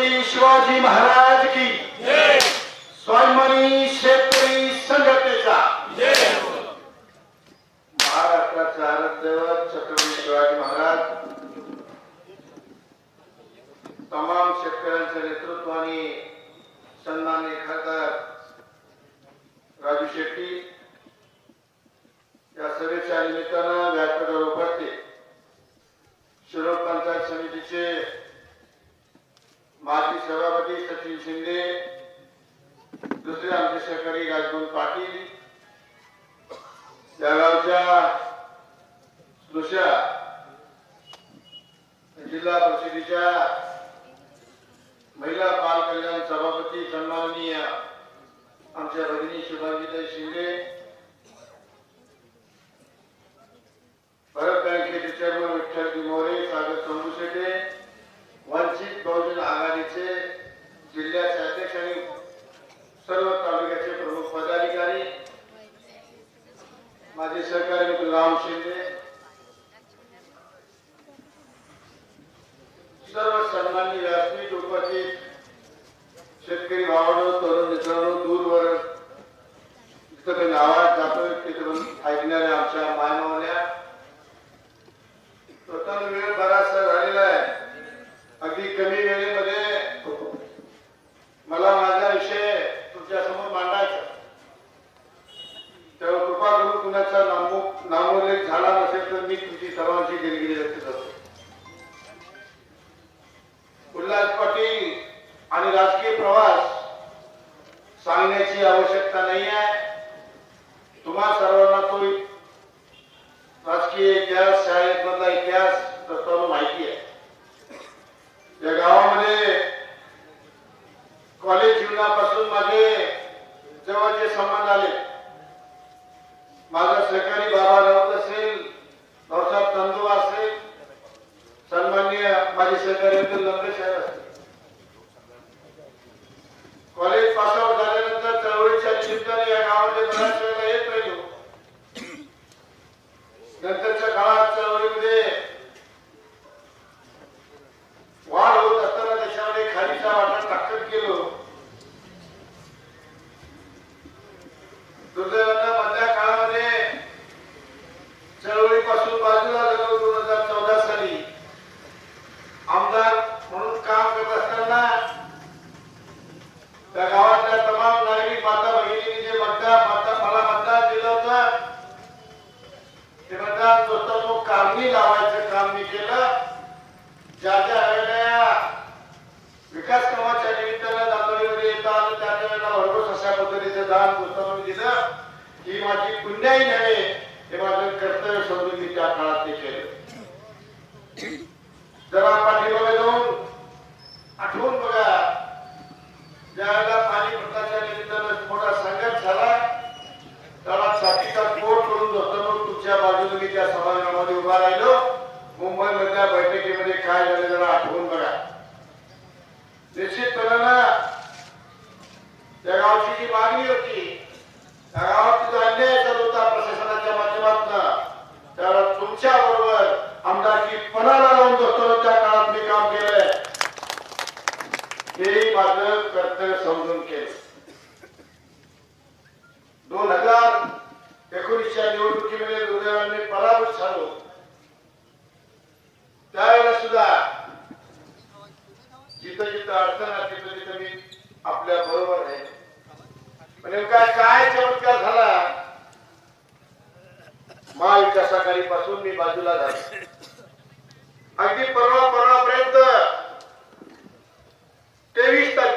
छत्रपती शिवाजी महाराज की स्वाभिमानी Bismillah माझा विषय तुमच्यासमोर निर्माण झाले माझ्या सहकारी बाबा राऊत असेल भाऊसाहेब तंदू असेल सन्मान्य माझे सहकारी अब्दुल लंबे असतील. कॉलेज पास झाल्यानंतर चळवळीच्या निमित्ताने या गावामध्ये बऱ्याच वेळेला येत राहिलो. नंतरच्या काळात चळवळीमध्ये वाढ होत असताना त्याच्यामध्ये खालीचा वाटा टाकत गेलो ದುರ್ದೇವನ माझं कर्तव्य समजून केलं. दोन हजार एकोणीसच्या निवडणुकीमध्ये दुर्दैवाने पराभूत झालो. त्यावेळेला सुद्धा जिथं जिथं अडचण आली तिथं तिथं मी आपल्या बरोबर आहे. नेमका काय चमत्कार झाला? महाविकास आघाडी पासून मी बाजूला झालो. अगदी परवा परवापर्यंत ¿Qué vista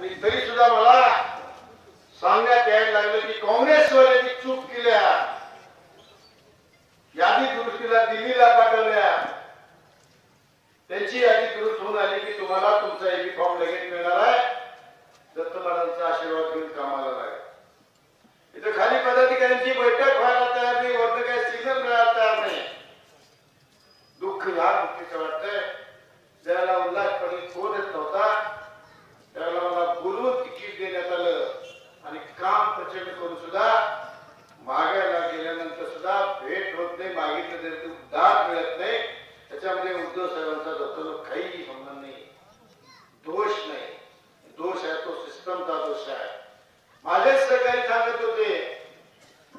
आणि तरी सुद्धा मला सांगण्यात यायला लागलं की काँग्रेस काँग्रेसवाल्यांनी चूक केल्या. यादी दुरुस्तीला दिल्लीला पाठवल्या. त्यांची यादी दुरुस्त होऊन आली की तुम्हाला तुमचा एक फॉर्म लगेच मिळणार आहे. दत्त आशीर्वाद घेऊन कामाला लागेल. इथं खाली पदाधिकाऱ्यांची बैठक व्हायला तयार नाही वरनं काही सिग्नल मिळायला तयार नाही. दुःख लहान दुःखीचं वाटतंय. ज्याला काम प्रचंड करून सुद्धा मागायला गेल्यानंतर सुद्धा भेट होत नाही मागितलं तरी उद्धार मिळत नाही. त्याच्यामध्ये उद्धव साहेबांचा दत्तलो काही संबंध नाही. दोष नाही. दोष आहे तो सिस्टमचा दोष आहे. माझेच सरकारी सांगत होते.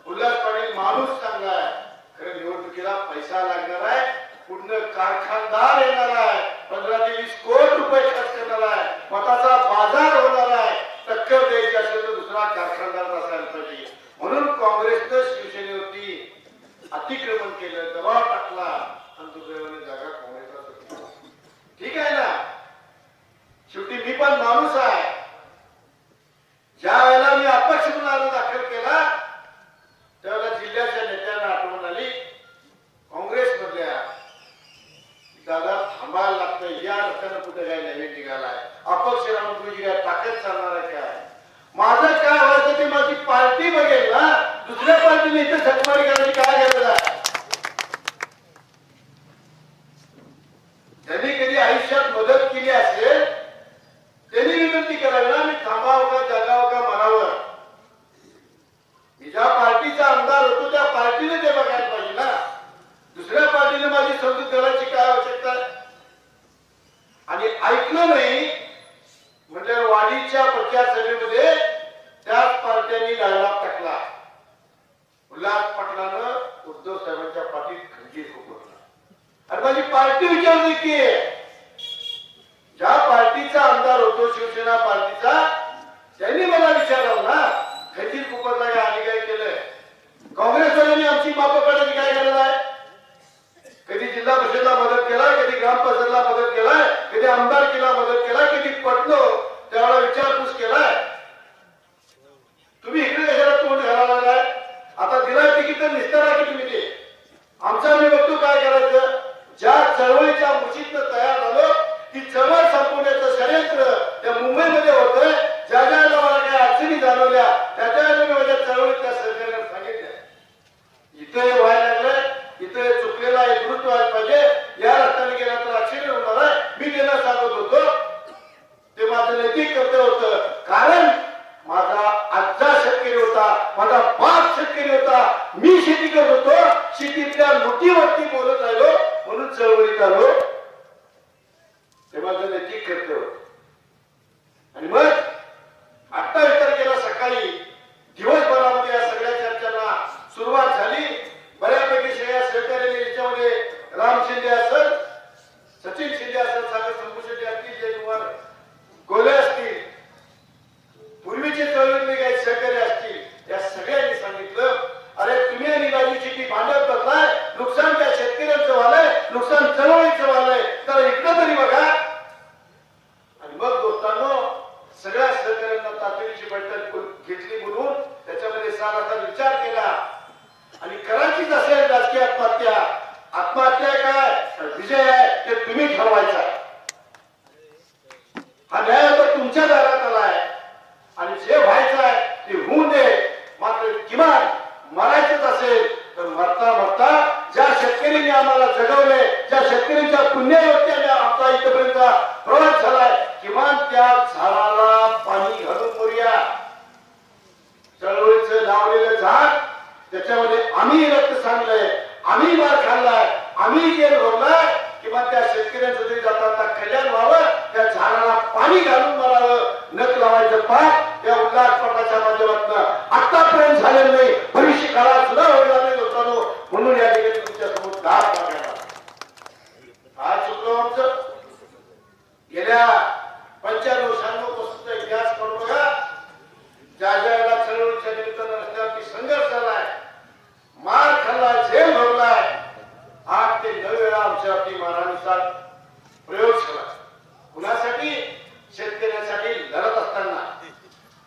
उल्हास पाटील माणूस चांगला आहे. खरं निवडणुकीला पैसा लागणार आहे. पूर्ण कारखानदार येणार आहे. पंधरा ते वीस कोटी रुपये खर्च करणार आहे. मताचा बाजार होणार आहे. टक्कर द्यायची असेल तर दुसरा कारखानदार असायला पाहिजे म्हणून काँग्रेसनं शिवसेनेवर त्यांनी कधी आयुष्यात मदत केली असेल आम्ही जे भरलाय किंवा त्या शेतकऱ्यांचं जे जातात कल्याण व्हावं त्या झाडाला पाणी घालून मारावं नक लावायचं पाठ या उल्हासपटाच्या माध्यमातून. आतापर्यंत झालेलं नाही भविष्य काळात सुद्धा व्हायला नाही होतानो म्हणून या ठिकाणी तुमच्यासमोर दाब मागायला हा चुकलो आमचं. गेल्या राज्यावरती मानानुसार प्रयोग झाला. कुणासाठी? शेतकऱ्यांसाठी लढत असताना.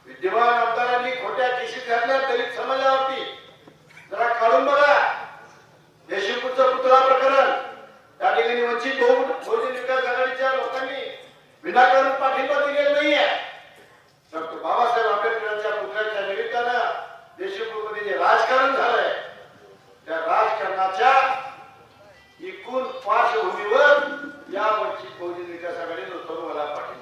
विद्यमान आमदारांनी खोट्या केशीत घातल्या दलित समाजावरती जरा काढून बघा. देशमुखचं पुतळा प्रकरण. त्या ठिकाणी वंचित बहुजन विकास आघाडीच्या लोकांनी विनाकारण पाठिंबा दिलेला नाहीये. डॉक्टर बाबासाहेब आंबेडकरांच्या पुतळ्याच्या निमित्तानं देशमुखमध्ये जे राजकारण झालंय त्या राजकारणाच्या एकूण भूमीवर या वंचित बहुजन विकास आघाडी मला पाठवलं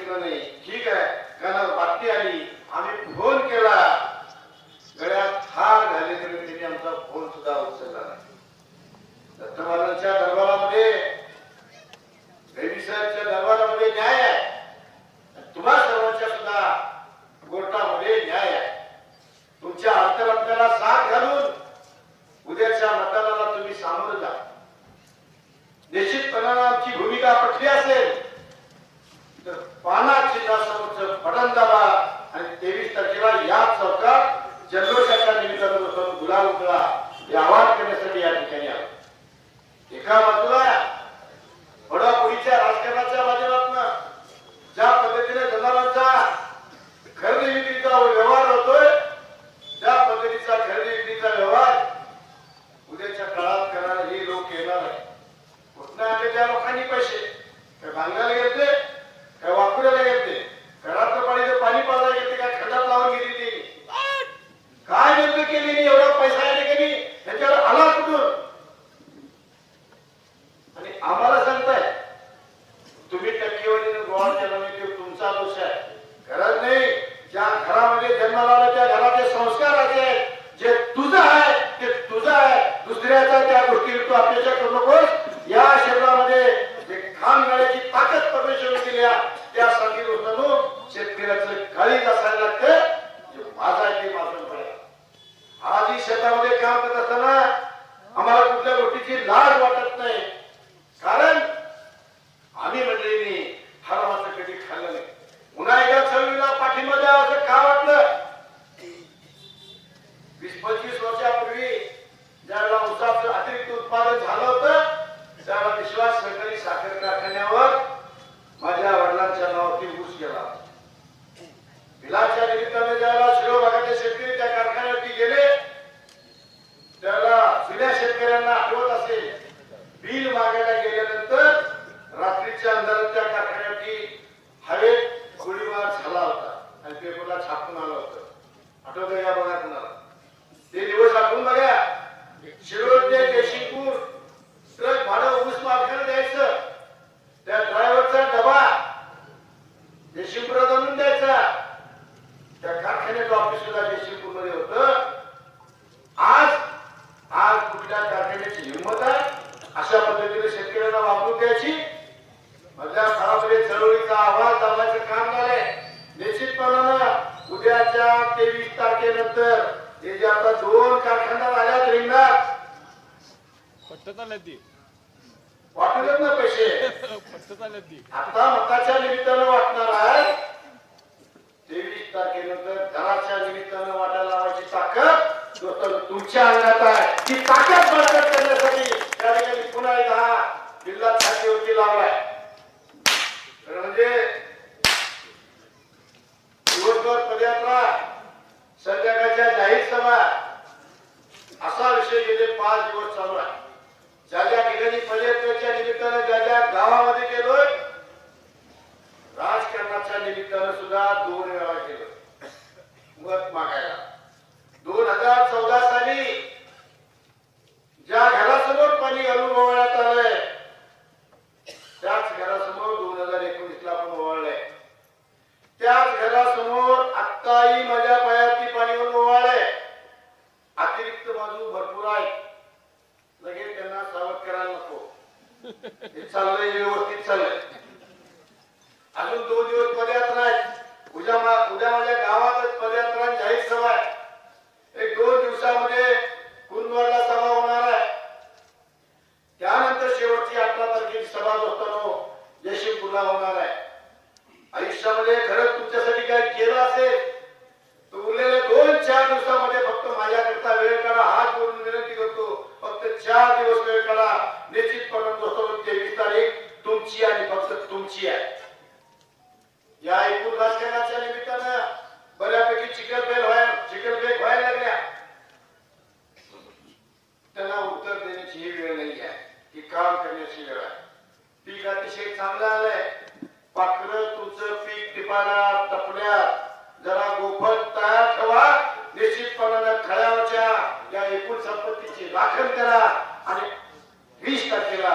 सांगितलं नाही. ठीक आहे. कानावर बाकी आली. que lá केल्यानंतर हे जे आता दोन कारखाना आल्यात रिंगणात वाटलेत ना पैसे. आता मताच्या निमित्तानं वाटणार आहे. तेवीस तारखेनंतर घराच्या निमित्तानं वाटायला लावायची ताकद. तुमच्या अंगात आहे. ती ताकद बळकट करण्यासाठी त्या ठिकाणी पुन्हा एकदा जिल्हा छातीवरती लावलाय. म्हणजे दिवसभर पदयात्रा संध्याकाळच्या जाहीर सभा. असा विषय गेले पाच दिवस चालू आहे. ज्या ज्या ठिकाणी पर्यटनाच्या निमित्तानं ज्या ज्या गावामध्ये गेलोय राजकारणाच्या निमित्तानं सुद्धा दोन वेळा गेलो मत मागायला. दोन हजार चौदा साली ज्या घरासमोर पाणी घालून ओवाळण्यात आलंय त्याच घरासमोर दोन हजार एकोणीस ला आपण ओवाळलंय त्याच घरासमोर आत्ताही माझ्या पायात it's hallelujah. चार दिवस वेळ काढा निश्चितपणे दोस्तों तेवीस तारीख तुमची आणि फक्त तुमची आहे. या एकूण राजकारणाच्या निमित्तानं बऱ्यापैकी चिकल बेल व्हायला चिकल बेल व्हायला लागल्या. त्यांना उत्तर देण्याची ही वेळ नाही आहे. ती काम करण्याची वेळ आहे. पीक अतिशय चांगलं आलंय. पाखर तुमचं पीक टिपाला तपल्या जरा गोफल तयार ठेवा. निश्चितपणानं खऱ्या एकूण संपत्तीची राखण करा आणि वीस तारखेला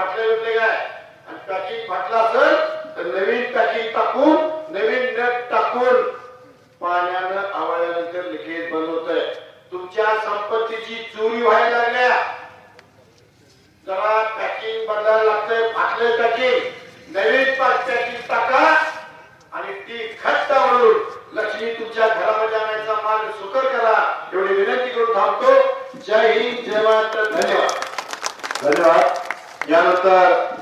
फाटल्या भेटले काय? आणि पॅकिंग असेल तर नवीन पॅकिंग टाकून नवीन नट टाकून पाण्यानं आवळल्यानंतर लिकेज बंद होत तुमच्या संपत्तीची चोरी व्हायला लागल्या. जरा पॅकिंग बदलायला लागतंय. फाटलं पॅकिंग. नवीन पॅकिंग टाका आणि ती खट्ट म्हणून लक्ष्मी तुमच्या घरामध्ये आणायचा मार्ग सुकर करा. एवढी विनंती करून थांबतो. जय हिंद जय महाराष्ट्र धन्यवाद. धन्यवाद. यानंतर